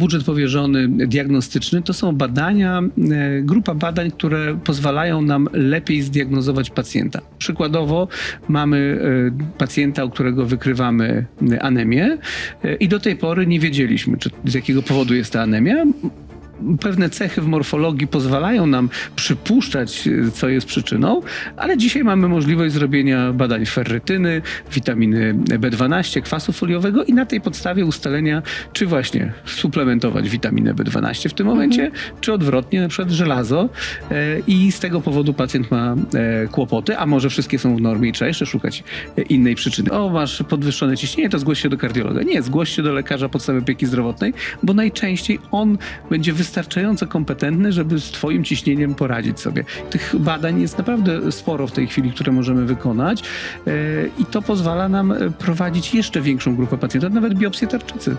Budżet powierzony diagnostyczny to są badania, e, grupa badań, które pozwalają nam lepiej zdiagnozować pacjenta. Przykładowo mamy e, pacjenta, u którego wykrywamy e, anemię i do tej pory nie wiedzieliśmy, czy, z jakiego powodu jest ta anemia. Pewne cechy w morfologii pozwalają nam przypuszczać, e, co jest przyczyną, ale dzisiaj mamy możliwość zrobienia badań ferrytyny, witaminy B12, kwasu foliowego i na tej podstawie ustalenia, czy właśnie suplementować witaminę B12 w tym momencie, czy odwrotnie, na przykład żelazo e, i z tego powodu pacjent ma e, kłopoty, a może wszystkie są w normie i trzeba jeszcze szukać innej przyczyny. O, masz podwyższone ciśnienie, to zgłoś się do kardiologa. Nie, zgłoś się do lekarza podstawy opieki zdrowotnej, bo najczęściej on będzie wystarczająco kompetentny, żeby z twoim ciśnieniem poradzić sobie. Tych badań jest naprawdę sporo w tej chwili, które możemy wykonać e, i to pozwala nam e, prowadzić jeszcze większą grupę pacjentów, nawet biopsję tarczycy.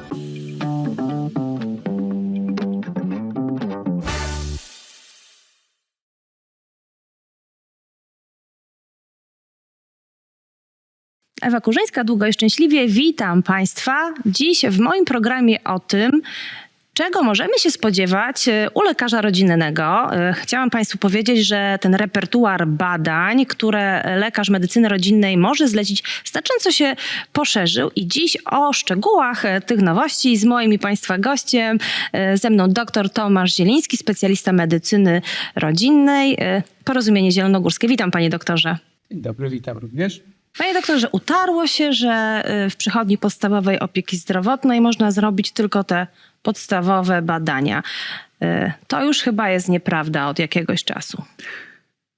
Ewa Kurzyńska, długo i szczęśliwie. Witam Państwa. Dziś w moim programie o tym, czego możemy się spodziewać e, u lekarza rodzinnego. E, Chciałam Państwu powiedzieć, że ten repertuar badań, które lekarz medycyny rodzinnej może zlecić, znacząco się poszerzył i dziś o szczegółach e, tych nowości z moim i Państwa gościem, ze mną dr Tomasz Zieliński, specjalista medycyny rodzinnej, Porozumienie Zielonogórskie. Witam Panie doktorze. Dzień dobry, witam również. Panie doktorze, utarło się, że w przychodni podstawowej opieki zdrowotnej można zrobić tylko te podstawowe badania. Y, To już chyba jest nieprawda od jakiegoś czasu.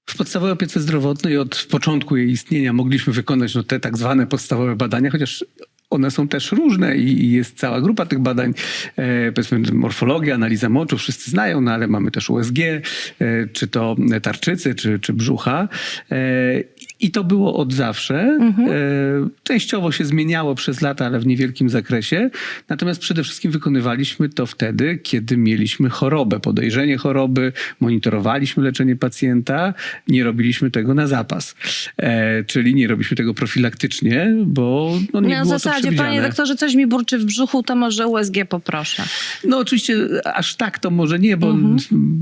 W podstawowej opiece zdrowotnej od początku jej istnienia mogliśmy wykonać no, te tak zwane podstawowe badania, chociaż one są też różne i jest cała grupa tych badań, e, powiedzmy morfologia, analiza moczu, wszyscy znają, no ale mamy też USG, e, czy to tarczycy, czy, czy brzucha. E, I to było od zawsze. E, częściowo się zmieniało przez lata, ale w niewielkim zakresie. Natomiast przede wszystkim wykonywaliśmy to wtedy, kiedy mieliśmy chorobę, podejrzenie choroby, monitorowaliśmy leczenie pacjenta, nie robiliśmy tego na zapas. E, czyli nie robiliśmy tego profilaktycznie, bo no, nie Na było to zasadzie, przewidziane. panie doktorze, coś mi burczy w brzuchu, to może USG poproszę. No oczywiście aż tak to może nie, bo Mhm.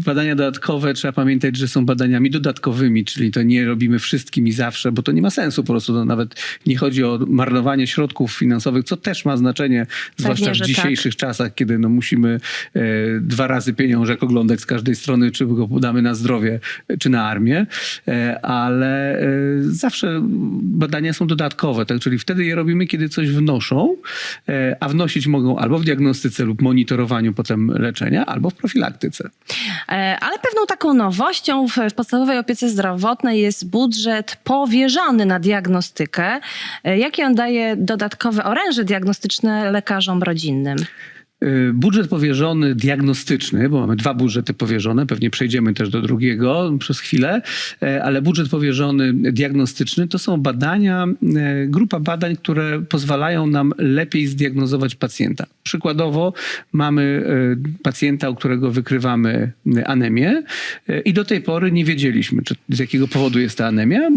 badania dodatkowe trzeba pamiętać, że są badaniami dodatkowymi, czyli to nie robimy wszystkim i zawsze, bo to nie ma sensu po prostu. To nawet nie chodzi o marnowanie środków finansowych, co też ma znaczenie, zwłaszcza w że tak. dzisiejszych czasach, kiedy no musimy e, dwa razy pieniążek oglądać z każdej strony, czy go podamy na zdrowie, czy na armię, e, ale e, zawsze badania są dodatkowe, tak? czyli wtedy je robimy, kiedy coś wnoszą, e, a wnosić mogą albo w diagnostyce lub monitorowaniu potem leczenia, albo w profilaktyce. E, Ale pewną taką nowością w, podstawowej opiece zdrowotnej jest budżet powierzony na diagnostykę. E, Jakie on daje dodatkowe oręże diagnostyczne lekarzom rodzinnym? Y, Budżet powierzony diagnostyczny, bo mamy dwa budżety powierzone, pewnie przejdziemy też do drugiego przez chwilę, e, ale budżet powierzony diagnostyczny to są badania, e, grupa badań, które pozwalają nam lepiej zdiagnozować pacjenta. Przykładowo mamy e, pacjenta, u którego wykrywamy anemię i do tej pory nie wiedzieliśmy, czy, z jakiego powodu jest ta anemia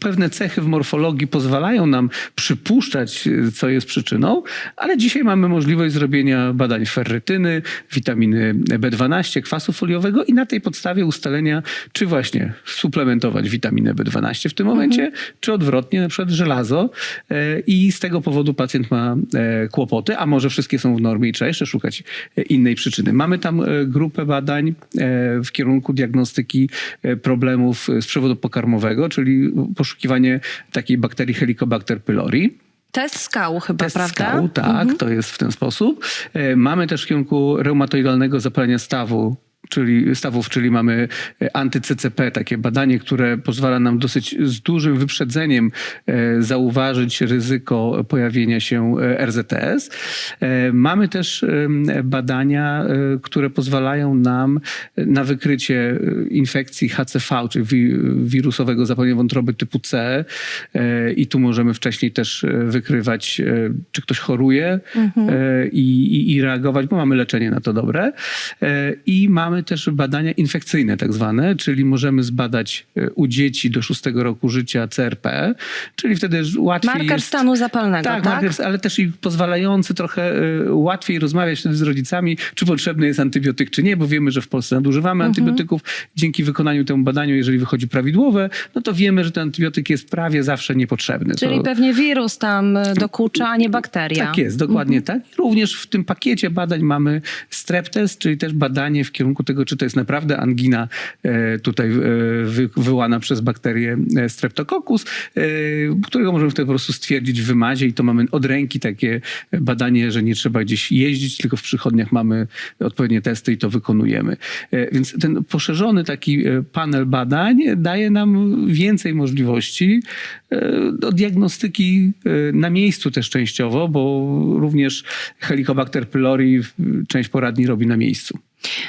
pewne cechy w morfologii pozwalają nam przypuszczać, e, co jest przyczyną, ale dzisiaj mamy możliwość zrobienia badań ferrytyny, witaminy B12, kwasu foliowego i na tej podstawie ustalenia, czy właśnie suplementować witaminę B12 w tym momencie, czy odwrotnie, na przykład żelazo e, i z tego powodu pacjent ma e, kłopoty, a może wszystkie są w normie i trzeba jeszcze szukać e, innej przyczyny. Mamy tam grupę badań w kierunku diagnostyki problemów z przewodu pokarmowego, czyli poszukiwanie takiej bakterii Helicobacter pylori. Test skał chyba, Test prawda? skał, tak, to jest w ten sposób. E, Mamy też w kierunku reumatoidalnego zapalenia stawu, czyli stawów, czyli mamy e, anty-CCP, takie badanie, które pozwala nam dosyć z dużym wyprzedzeniem e, zauważyć ryzyko pojawienia się e, RZTS. Mamy też badania, które pozwalają nam na wykrycie infekcji HCV, czyli wi- wirusowego zapalenia wątroby typu C i tu możemy wcześniej też wykrywać, czy ktoś choruje e, i, i, i reagować, bo mamy leczenie na to dobre. I mamy mamy też badania infekcyjne tak zwane, czyli możemy zbadać e, u dzieci do szóstego roku życia CRP, czyli wtedy łatwiej Marker jest... stanu zapalnego, Tak, tak? marker, ale też i pozwalający trochę y, łatwiej rozmawiać wtedy z rodzicami, czy potrzebny jest antybiotyk, czy nie, bo wiemy, że w Polsce nadużywamy Mhm. antybiotyków. Dzięki wykonaniu temu badaniu, jeżeli wychodzi prawidłowe, no to wiemy, że ten antybiotyk jest prawie zawsze niepotrzebny. Czyli to... pewnie wirus tam y, dokucza, a nie bakteria. Tak jest, dokładnie Mhm. tak. Również w tym pakiecie badań mamy strep test, czyli też badanie w kierunku tego, czy to jest naprawdę angina e, tutaj e, wy, wyłana przez bakterię e, streptococcus, e, którego możemy wtedy po prostu stwierdzić w wymazie i to mamy od ręki takie badanie, że nie trzeba gdzieś jeździć, tylko w przychodniach mamy odpowiednie testy i to wykonujemy. Więc ten poszerzony taki panel badań daje nam więcej możliwości do diagnostyki na miejscu też częściowo, bo również Helicobacter pylori część poradni robi na miejscu.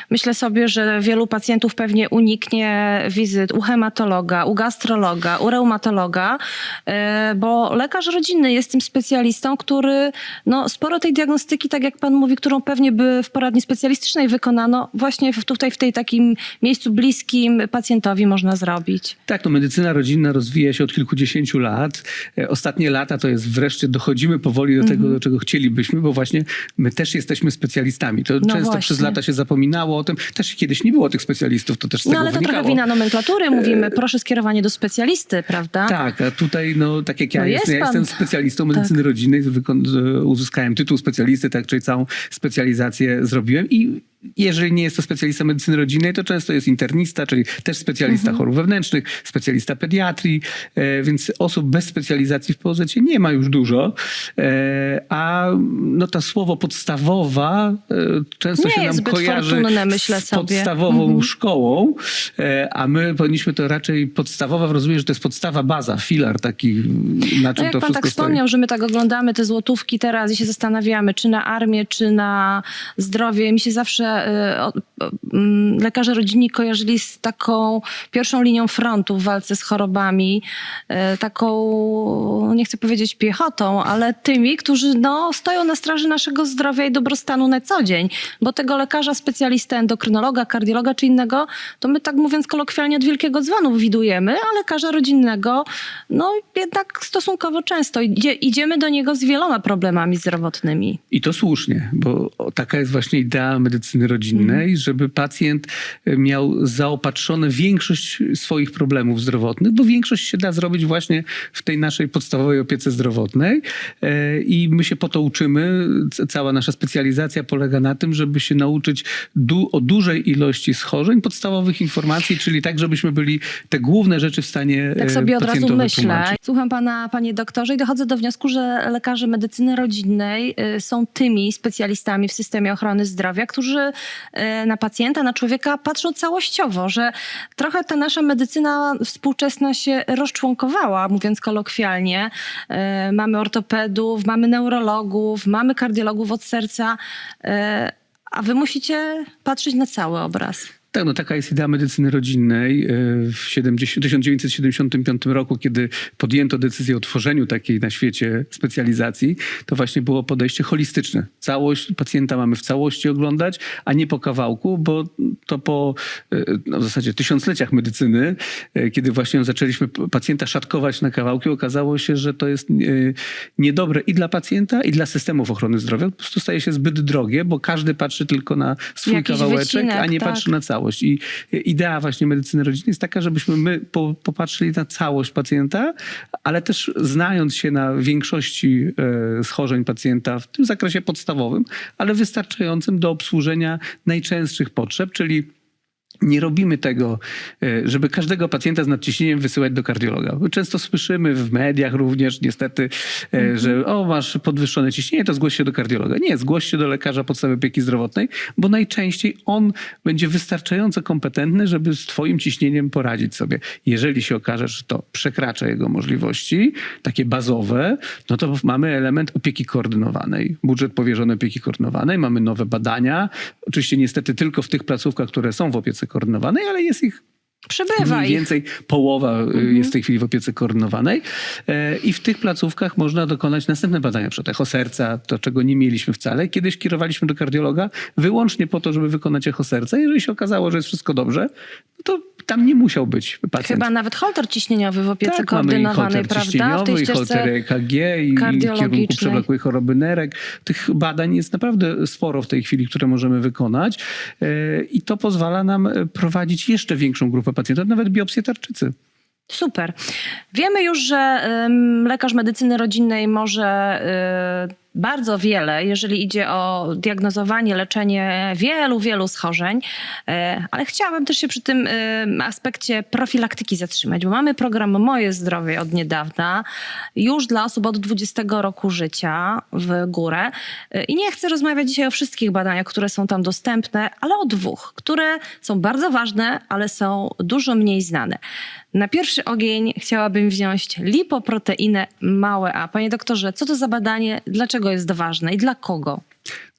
Myślę sobie, że wielu pacjentów pewnie uniknie wizyt u hematologa, u gastrologa, u reumatologa, e, bo lekarz rodzinny jest tym specjalistą, który no, sporo tej diagnostyki, tak jak pan mówi, którą pewnie by w poradni specjalistycznej wykonano, właśnie tutaj w tej takim miejscu bliskim pacjentowi można zrobić. Tak, no medycyna rodzinna rozwija się od kilkudziesięciu lat. E, Ostatnie lata to jest wreszcie dochodzimy powoli do tego, do czego chcielibyśmy, bo właśnie my też jesteśmy specjalistami. To często No właśnie. przez lata się zapominało o tym. Też kiedyś nie było tych specjalistów, to też z No tego ale to wynikało. trochę wina nomenklatury, mówimy, proszę skierowanie do specjalisty, prawda? Tak, a tutaj, no tak jak ja, No jestem, jest ja pan- jestem specjalistą medycyny rodzinnej, wykon- e, uzyskałem tytuł specjalisty, tak, czyli całą specjalizację zrobiłem i jeżeli nie jest to specjalista medycyny rodzinnej, to często jest internista, czyli też specjalista Mhm. chorób wewnętrznych, specjalista pediatrii, e, więc osób bez specjalizacji w POZ nie ma już dużo, e, a no to słowo podstawowa e, często Nie się nam kojarzy myślę z podstawową Mhm. szkołą, a my powinniśmy to raczej podstawowa, rozumieć, że to jest podstawa, baza, filar taki, na czym No jak to pan wszystko tak stoi. wspomniał, że my tak oglądamy te złotówki teraz i się zastanawiamy, czy na armię, czy na zdrowie. Mi się zawsze y, mm, lekarze rodzinni kojarzyli z taką pierwszą linią frontu w walce z chorobami, y, taką, nie chcę powiedzieć piechotą, ale tymi, którzy no, stoją na straży naszego zdrowia i dobrostanu na co dzień. Bo tego lekarza, specjalistę, endokrynologa, kardiologa czy innego, to my tak mówiąc kolokwialnie od wielkiego dzwonu widujemy, a lekarza rodzinnego, no jednak stosunkowo często idzie, idziemy do niego z wieloma problemami zdrowotnymi. I to słusznie, bo taka jest właśnie idea medycyny rodzinnej, żeby pacjent e, miał zaopatrzone większość swoich problemów zdrowotnych, bo większość się da zrobić właśnie w tej naszej podstawowej opiece zdrowotnej e, i my się po to uczymy. Cała nasza specjalizacja polega na tym, żeby się nauczyć du- o dużej ilości schorzeń, podstawowych informacji, czyli tak, żebyśmy byli te główne rzeczy w stanie Tak e, sobie od razu myślę. tłumaczyć. Słucham pana, panie doktorze, i dochodzę do wniosku, że lekarze medycyny rodzinnej y, są tymi specjalistami w systemie ochrony zdrowia, którzy na pacjenta, na człowieka patrzą całościowo, że trochę ta nasza medycyna współczesna się rozczłonkowała, mówiąc kolokwialnie. Y, Mamy ortopedów, mamy neurologów, mamy kardiologów od serca, y, a wy musicie patrzeć na cały obraz. Tak, no taka jest idea medycyny rodzinnej. E, W 70, 1975 roku, kiedy podjęto decyzję o tworzeniu takiej na świecie specjalizacji, to właśnie było podejście holistyczne. Całość pacjenta mamy w całości oglądać, a nie po kawałku, bo to po e, no w zasadzie tysiącleciach medycyny, e, kiedy właśnie zaczęliśmy pacjenta szatkować na kawałki, okazało się, że to jest niedobre i dla pacjenta, i dla systemów ochrony zdrowia. Po prostu staje się zbyt drogie, bo każdy patrzy tylko na swój Jakiś kawałeczek, a wycinek, nie tak. patrzy na całość. I idea właśnie medycyny rodzinnej jest taka, żebyśmy my po, popatrzyli na całość pacjenta, ale też znając się na większości e, schorzeń pacjenta w tym zakresie podstawowym, ale wystarczającym do obsłużenia najczęstszych potrzeb, czyli nie robimy tego, e, żeby każdego pacjenta z nadciśnieniem wysyłać do kardiologa. Często słyszymy w mediach również niestety, e, że o, masz podwyższone ciśnienie, to zgłoś się do kardiologa. Nie, zgłoś się do lekarza podstawowej opieki zdrowotnej, bo najczęściej on będzie wystarczająco kompetentny, żeby z twoim ciśnieniem poradzić sobie. Jeżeli się okaże, że to przekracza jego możliwości, takie bazowe, no to mamy element opieki koordynowanej. Budżet powierzony opieki koordynowanej, mamy nowe badania. Oczywiście niestety tylko w tych placówkach, które są w opiece koordynowanej, ale jest ich Przybywa Mniej więcej połowa y, jest w tej chwili w opiece koordynowanej E, i w tych placówkach można dokonać następne badania, przykład echo serca, to czego nie mieliśmy wcale. Kiedyś kierowaliśmy do kardiologa wyłącznie po to, żeby wykonać echo serca. Jeżeli się okazało, że jest wszystko dobrze, to tam nie musiał być pacjent. Chyba nawet holter ciśnieniowy w opiece tak, koordynowanej, prawda? W tej i holter EKG, i, kierunku przewlekłej choroby nerek. Tych badań jest naprawdę sporo w tej chwili, które możemy wykonać e, i to pozwala nam e, prowadzić jeszcze większą grupę pacjentów, nawet biopsję tarczycy. Super. Wiemy już, że lekarz medycyny rodzinnej może y, bardzo wiele, jeżeli idzie o diagnozowanie, leczenie wielu, wielu schorzeń, y, ale chciałabym też się przy tym y, aspekcie profilaktyki zatrzymać, bo mamy program Moje Zdrowie od niedawna, już dla osób od 20 roku życia w górę. Y, I nie chcę rozmawiać dzisiaj o wszystkich badaniach, które są tam dostępne, ale o dwóch, które są bardzo ważne, ale są dużo mniej znane. Na pierwszy ogień chciałabym wziąć lipoproteinę małe A. Panie doktorze, co to za badanie, dlaczego jest ważne i dla kogo?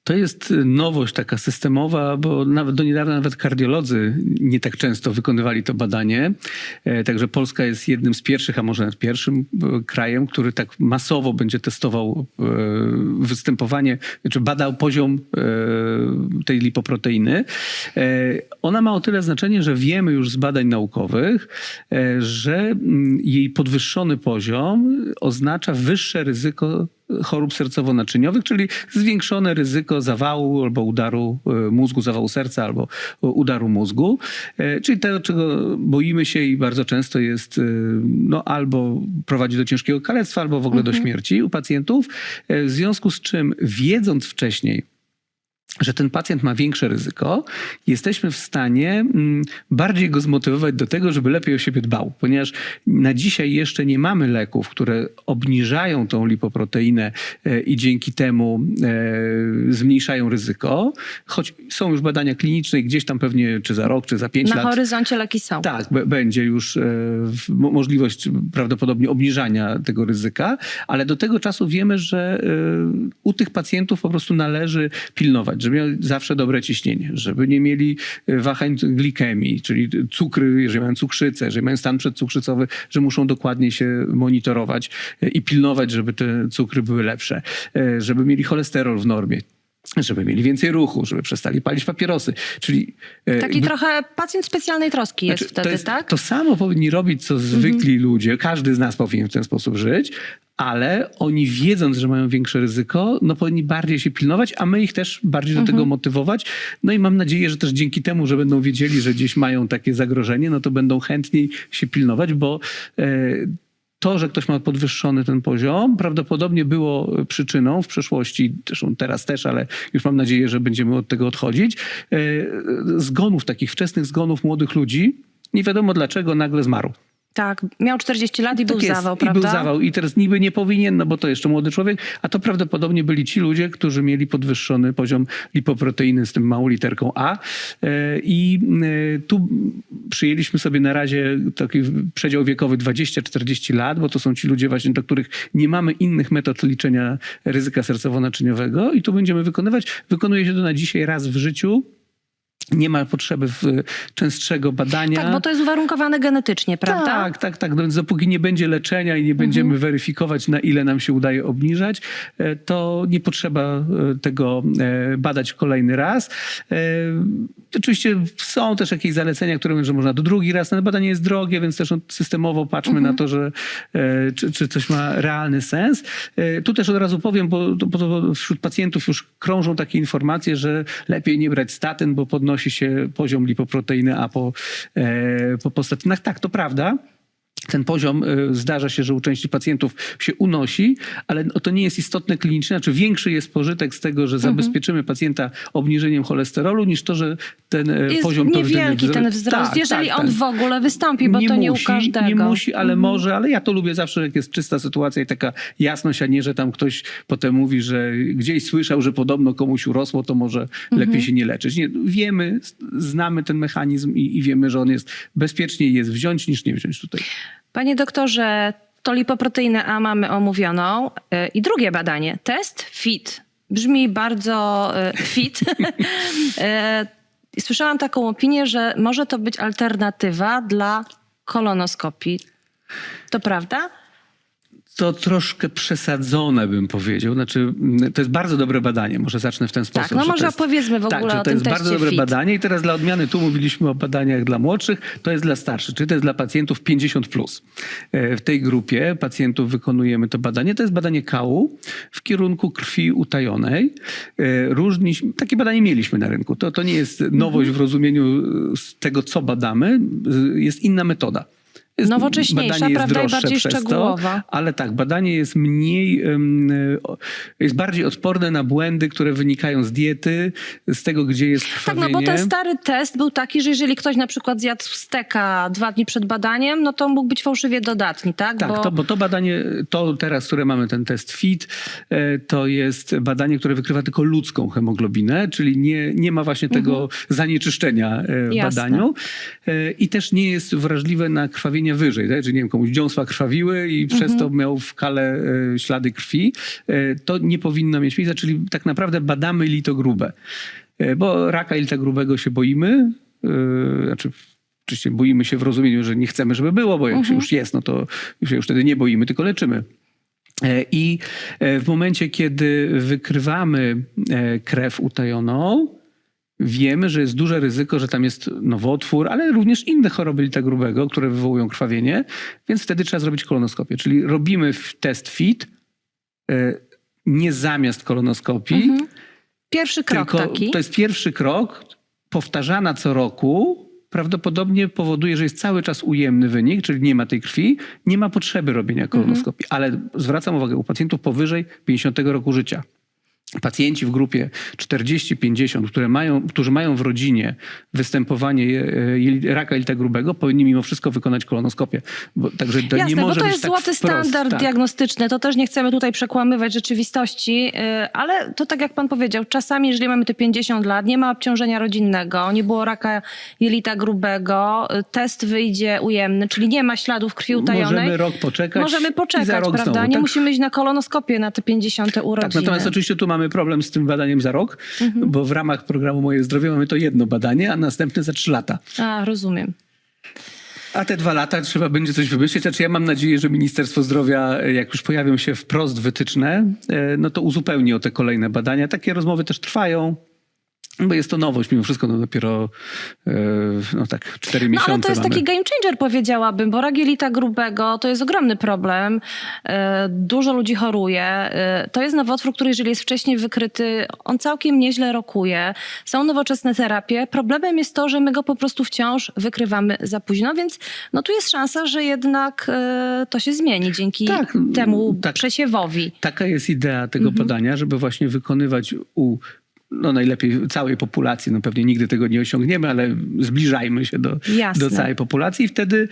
To jest nowość taka systemowa, bo nawet do niedawna nawet kardiolodzy nie tak często wykonywali to badanie. E, Także Polska jest jednym z pierwszych, a może nawet pierwszym e, krajem, który tak masowo będzie testował e, występowanie, czy badał poziom tej lipoproteiny. Ona ma o tyle znaczenie, że wiemy już z badań naukowych, że mm, jej podwyższony poziom oznacza wyższe ryzyko chorób sercowo-naczyniowych, czyli zwiększone ryzyko zawału albo udaru e, mózgu, zawału serca albo udaru mózgu. E, Czyli tego, czego boimy się i bardzo często jest e, no, albo prowadzi do ciężkiego kalectwa, albo w ogóle do śmierci u pacjentów. E, W związku z czym wiedząc wcześniej, że ten pacjent ma większe ryzyko, jesteśmy w stanie mm, bardziej go zmotywować do tego, żeby lepiej o siebie dbał. Ponieważ na dzisiaj jeszcze nie mamy leków, które obniżają tą lipoproteinę e, i dzięki temu e, zmniejszają ryzyko, choć są już badania kliniczne i gdzieś tam pewnie czy za rok, czy za pięć Na lat horyzoncie leki są. tak, będzie już e, możliwość prawdopodobnie obniżania tego ryzyka, ale do tego czasu wiemy, że u tych pacjentów po prostu należy pilnować, żeby mieli zawsze dobre ciśnienie, żeby nie mieli e, wahań glikemii, czyli cukry, jeżeli mają cukrzycę, jeżeli mają stan przedcukrzycowy, że muszą dokładnie się monitorować e, i pilnować, żeby te cukry były lepsze, e, żeby mieli cholesterol w normie. Żeby mieli więcej ruchu, żeby przestali palić papierosy. Czyli Taki trochę pacjent specjalnej troski jest znaczy, wtedy, to jest, tak? To samo powinni robić, co zwykli ludzie. Każdy z nas powinien w ten sposób żyć, ale oni wiedząc, że mają większe ryzyko, no powinni bardziej się pilnować, a my ich też bardziej do tego motywować. No i mam nadzieję, że też dzięki temu, że będą wiedzieli, że gdzieś mają takie zagrożenie, no to będą chętniej się pilnować, bo e, to, że ktoś ma podwyższony ten poziom, prawdopodobnie było przyczyną w przeszłości, zresztą teraz też, ale już mam nadzieję, że będziemy od tego odchodzić, e, zgonów, takich wczesnych zgonów młodych ludzi. Nie wiadomo dlaczego nagle zmarł. Tak, miał 40 lat i był Tak jest. zawał, I prawda? był zawał. I teraz niby nie powinien, no bo to jeszcze młody człowiek, a to prawdopodobnie byli ci ludzie, którzy mieli podwyższony poziom lipoproteiny z tym małą literką A. E, I e, tu przyjęliśmy sobie na razie taki przedział wiekowy 20-40 lat, bo to są ci ludzie właśnie, do których nie mamy innych metod liczenia ryzyka sercowo-naczyniowego i tu będziemy wykonywać. Wykonuje się to na dzisiaj raz w życiu. Nie ma potrzeby częstszego badania. Tak, bo to jest uwarunkowane genetycznie, prawda? Tak, tak, tak. No więc dopóki nie będzie leczenia i nie będziemy Mhm. weryfikować, na ile nam się udaje obniżać, e, to nie potrzeba e, tego e, badać kolejny raz. Oczywiście są też jakieś zalecenia, które mówią, że można do drugi raz. No, badanie jest drogie, więc też systemowo patrzmy Mhm. na to, że czy, czy coś ma realny sens. Tu też od razu powiem, bo, bo wśród pacjentów już krążą takie informacje, że lepiej nie brać statyn, bo podnosi się poziom lipoproteiny A po, e, po, po statynach. Tak, to prawda. Ten poziom y, zdarza się, że u części pacjentów się unosi, ale no to nie jest istotne klinicznie. Znaczy większy jest pożytek z tego, że zabezpieczymy pacjenta obniżeniem cholesterolu, niż to, że ten y, Jest poziom niewielki ten wzrost, Tak, jeżeli tak, on tak. w ogóle wystąpi, bo to nie musi, u każdego. Mhm. Nie musi, ale może, ale ja to lubię zawsze, jak jest czysta sytuacja i taka jasność, a nie, że tam ktoś potem mówi, że gdzieś słyszał, że podobno komuś urosło, to może Mhm. lepiej się nie leczyć. Nie, wiemy, znamy ten mechanizm i, i wiemy, że on jest bezpieczniej jest wziąć niż nie wziąć tutaj. Panie doktorze, to lipoproteinę A mamy omówioną. Y, I drugie badanie, test FIT. Brzmi bardzo y, fit. Y, słyszałam taką opinię, że może to być alternatywa dla kolonoskopii. To prawda? To troszkę przesadzone, bym powiedział. Znaczy, mm, to jest bardzo dobre badanie. Może zacznę w ten sposób. Tak, no że może to jest, opowiedzmy w tak, ogóle że o to tym jest bardzo dobre FIT. badanie i teraz dla odmiany tu mówiliśmy o badaniach dla młodszych, to jest dla starszych, czyli to jest dla pacjentów 50+. Plus. E, W tej grupie pacjentów wykonujemy to badanie. To jest badanie kału w kierunku krwi utajonej. E, Różni, takie badanie mieliśmy na rynku. To, to nie jest nowość w rozumieniu e, tego, co badamy. Jest inna metoda. Nowocześniejsza, jest prawda, droższe bardziej przez szczegółowa. To, ale tak, badanie jest mniej, jest bardziej odporne na błędy, które wynikają z diety, z tego, gdzie jest Tak, krwawienie. no bo ten stary test był taki, że jeżeli ktoś na przykład zjadł steka dwa dni przed badaniem, no to mógł być fałszywie dodatni, tak? Tak, bo... to, bo to badanie, to teraz, które mamy ten test FIT, e, to jest badanie, które wykrywa tylko ludzką hemoglobinę, czyli nie, nie ma właśnie tego zanieczyszczenia e, w Jasne. badaniu E, i też nie jest wrażliwe na krwawienie wyżej, tak? że nie wiem, komuś dziąsła krwawiły i przez to miał w kale e, ślady krwi. E, To nie powinno mieć miejsca, czyli tak naprawdę badamy lito grube, E, bo raka lita grubego się boimy, e, znaczy Oczywiście boimy się w rozumieniu, że nie chcemy, żeby było, bo jak się już jest, no to się już wtedy nie boimy, tylko leczymy. I w momencie, kiedy wykrywamy krew utajoną, wiemy, że jest duże ryzyko, że tam jest nowotwór, ale również inne choroby lita grubego, które wywołują krwawienie, więc wtedy trzeba zrobić kolonoskopię. Czyli robimy test FIT e, nie zamiast kolonoskopii, Pierwszy krok taki. to jest pierwszy krok, powtarzana co roku, prawdopodobnie powoduje, że jest cały czas ujemny wynik, czyli nie ma tej krwi, nie ma potrzeby robienia kolonoskopii. Ale zwracam uwagę, u pacjentów powyżej 50 roku życia. Pacjenci w grupie 40-50, które mają, którzy mają w rodzinie występowanie e, jeli- raka jelita grubego, powinni mimo wszystko wykonać kolonoskopię. Bo, także to Jasne, nie może bo to jest tak złoty wprost, standard tak. diagnostyczny, to też nie chcemy tutaj przekłamywać rzeczywistości, yy, ale to tak jak pan powiedział, czasami jeżeli mamy te 50 lat, nie ma obciążenia rodzinnego, nie było raka jelita grubego, test wyjdzie ujemny, czyli nie ma śladów krwi utajonej. Możemy rok poczekać Możemy poczekać, prawda? znowu, nie tak? musimy iść na kolonoskopię na te 50 urodziny. Tak, natomiast oczywiście tu mamy problem z tym badaniem za rok, Mhm. bo w ramach programu Moje Zdrowie mamy to jedno badanie, a następne za trzy lata. A, rozumiem. A te dwa lata trzeba będzie coś wymyślić. Znaczy ja mam nadzieję, że Ministerstwo Zdrowia, jak już pojawią się wprost wytyczne, e, no to uzupełni o te kolejne badania. Takie rozmowy też trwają. Bo jest to nowość, mimo wszystko no dopiero e, no tak, cztery No miesiące ale to jest mamy. taki game changer powiedziałabym, bo rak jelita grubego to jest ogromny problem. E, Dużo ludzi choruje. E, To jest nowotwór, który jeżeli jest wcześniej wykryty, on całkiem nieźle rokuje. Są nowoczesne terapie. Problemem jest to, że my go po prostu wciąż wykrywamy za późno, więc no tu jest szansa, że jednak to się zmieni dzięki Tak, temu tak. przesiewowi. Taka jest idea tego Mhm. badania, żeby właśnie wykonywać u no najlepiej całej populacji, no pewnie nigdy tego nie osiągniemy, ale zbliżajmy się do, Jasne. do całej populacji i wtedy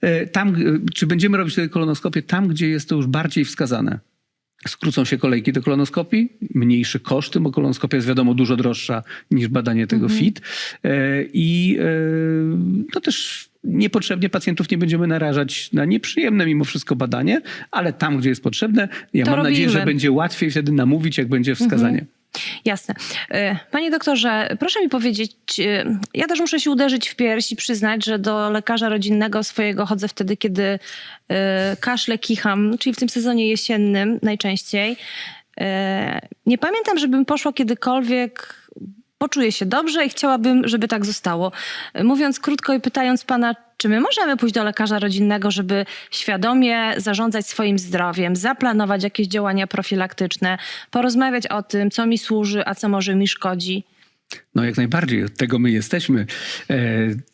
e, tam, e, czy będziemy robić tę kolonoskopię tam, gdzie jest to już bardziej wskazane. Skrócą się kolejki do kolonoskopii, mniejsze koszty, bo kolonoskopia jest wiadomo dużo droższa niż badanie tego Mhm. FIT. E, I to też niepotrzebnie pacjentów nie będziemy narażać na nieprzyjemne mimo wszystko badanie, ale tam, gdzie jest potrzebne, ja To mam nadzieję, robimy. że będzie łatwiej wtedy namówić, jak będzie wskazanie. Jasne. E, Panie doktorze, proszę mi powiedzieć, e, ja też muszę się uderzyć w pierś i przyznać, że do lekarza rodzinnego swojego chodzę wtedy, kiedy e, kaszle, kicham, czyli w tym sezonie jesiennym najczęściej. Nie pamiętam, żebym poszła kiedykolwiek poczuję się dobrze i chciałabym, żeby tak zostało. Mówiąc krótko i pytając pana, czy my możemy pójść do lekarza rodzinnego, żeby świadomie zarządzać swoim zdrowiem, zaplanować jakieś działania profilaktyczne, porozmawiać o tym, co mi służy, a co może mi szkodzi? No jak najbardziej, od tego my jesteśmy.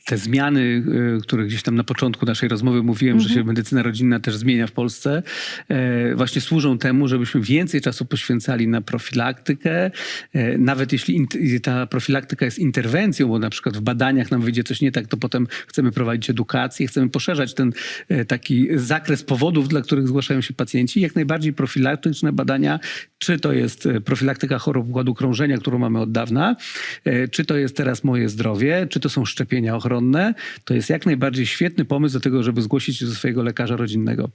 Te zmiany, e, które gdzieś tam na początku naszej rozmowy mówiłem, że się medycyna rodzinna też zmienia w Polsce, e, właśnie służą temu, żebyśmy więcej czasu poświęcali na profilaktykę. E, Nawet jeśli ta profilaktyka jest interwencją, bo na przykład w badaniach nam wyjdzie coś nie tak, to potem chcemy prowadzić edukację, chcemy poszerzać ten e, taki zakres powodów, dla których zgłaszają się pacjenci. Jak najbardziej profilaktyczne badania, czy to jest profilaktyka chorób układu krążenia, którą mamy od dawna, czy to jest teraz moje zdrowie, czy to są szczepienia to jest jak najbardziej świetny pomysł do tego, żeby zgłosić się do swojego lekarza rodzinnego.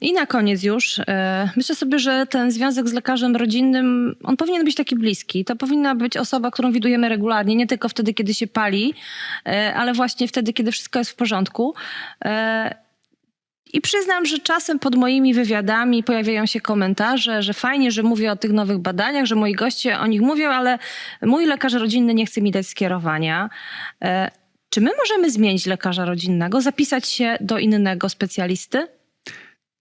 I na koniec już, e, myślę sobie, że ten związek z lekarzem rodzinnym, on powinien być taki bliski. To powinna być osoba, którą widujemy regularnie, nie tylko wtedy, kiedy się pali, e, ale właśnie wtedy, kiedy wszystko jest w porządku. E, I przyznam, że czasem pod moimi wywiadami pojawiają się komentarze, że fajnie, że mówię o tych nowych badaniach, że moi goście o nich mówią, ale mój lekarz rodzinny nie chce mi dać skierowania. Czy my możemy zmienić lekarza rodzinnego, zapisać się do innego specjalisty?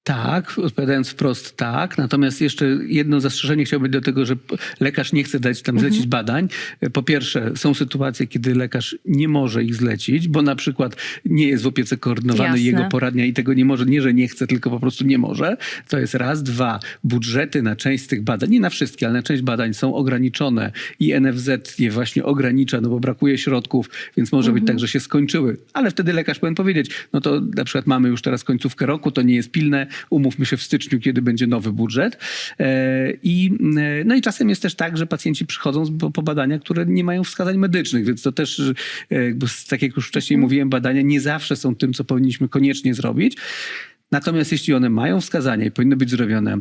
Tak, odpowiadając wprost tak. Natomiast jeszcze jedno zastrzeżenie chciałbym do tego, że lekarz nie chce dać tam Mhm. zlecić badań. Po pierwsze, są sytuacje, kiedy lekarz nie może ich zlecić, bo na przykład nie jest w opiece koordynowanej Jasne. jego poradnia i tego nie może, nie, że nie chce, tylko po prostu nie może. To jest raz. Dwa, budżety na część z tych badań, nie na wszystkie, ale na część badań są ograniczone i NFZ je właśnie ogranicza, no bo brakuje środków, więc może być tak, że się skończyły. Ale wtedy lekarz powinien powiedzieć, no to na przykład mamy już teraz końcówkę roku, to nie jest pilne, umówmy się w styczniu, kiedy będzie nowy budżet. E, I, e, no i czasem jest też tak, że pacjenci przychodzą po, po badania, które nie mają wskazań medycznych, więc to też, e, tak jak już wcześniej mówiłem, badania nie zawsze są tym, co powinniśmy koniecznie zrobić. Natomiast jeśli one mają wskazania i powinny być zrobione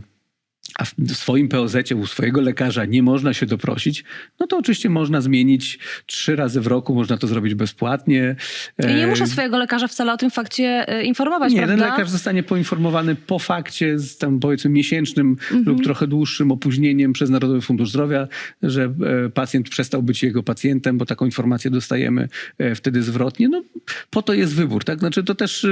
a w swoim POZ-cie u swojego lekarza nie można się doprosić, no to oczywiście można zmienić trzy razy w roku, można to zrobić bezpłatnie. I nie muszę swojego lekarza wcale o tym fakcie e, informować, nie, prawda? ten lekarz zostanie poinformowany po fakcie z tam powiedzmy miesięcznym Mhm. lub trochę dłuższym opóźnieniem przez Narodowy Fundusz Zdrowia, że e, pacjent przestał być jego pacjentem, bo taką informację dostajemy e, wtedy zwrotnie. No, po to jest wybór, tak? Znaczy to też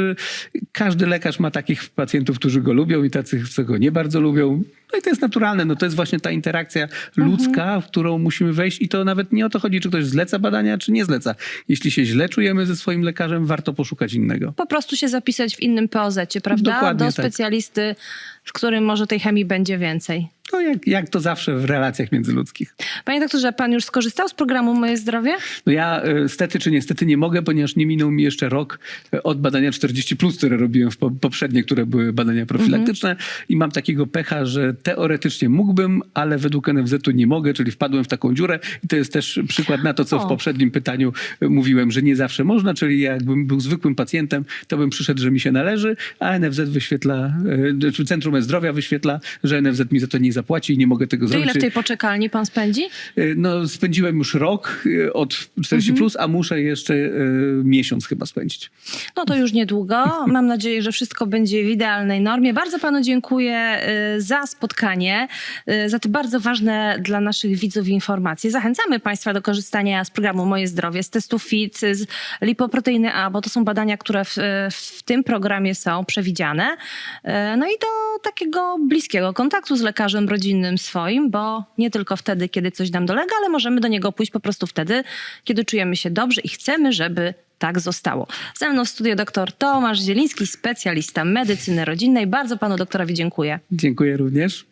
każdy lekarz ma takich pacjentów, którzy go lubią i tacy, co go nie bardzo lubią. No i to jest naturalne, no to jest właśnie ta interakcja ludzka, w którą musimy wejść i to nawet nie o to chodzi, czy ktoś zleca badania, czy nie zleca. Jeśli się źle czujemy ze swoim lekarzem, warto poszukać innego. Po prostu się zapisać w innym POZ-cie, prawda? Dokładnie Do tak. specjalisty, z którym może tej chemii będzie więcej. No jak, jak to zawsze w relacjach międzyludzkich. Panie doktorze, pan już skorzystał z programu Moje Zdrowie? No ja e, stety czy niestety nie mogę, ponieważ nie minął mi jeszcze rok e, od badania 40+, które robiłem w po, poprzednie, które były badania profilaktyczne i mam takiego pecha, że teoretycznie mógłbym, ale według NFZ-u nie mogę, czyli wpadłem w taką dziurę i to jest też przykład na to, co O. w poprzednim pytaniu e, mówiłem, że nie zawsze można, czyli jakbym był zwykłym pacjentem, to bym przyszedł, że mi się należy, a NFZ wyświetla, czy Centrum Zdrowia wyświetla, że NFZ mi za to nie zapłaci i nie mogę tego To zrobić. ile w tej poczekalni pan spędzi? Y, No, spędziłem już rok y, od 40, plus, a muszę jeszcze y, miesiąc chyba spędzić. No to już niedługo. Mam nadzieję, że wszystko będzie w idealnej normie. Bardzo panu dziękuję za spotkanie, za te bardzo ważne dla naszych widzów informacje. Zachęcamy państwa do korzystania z programu Moje Zdrowie, z testu FIT, z lipoproteiny A, bo to są badania, które w, w tym programie są przewidziane. No i do takiego bliskiego kontaktu z lekarzem rodzinnym swoim, bo nie tylko wtedy, kiedy coś nam dolega, ale możemy do niego pójść po prostu wtedy, kiedy czujemy się dobrze i chcemy, żeby tak zostało. Ze mną w studiu dr Tomasz Zieliński, specjalista medycyny rodzinnej. Bardzo panu doktorowi dziękuję. Dziękuję również.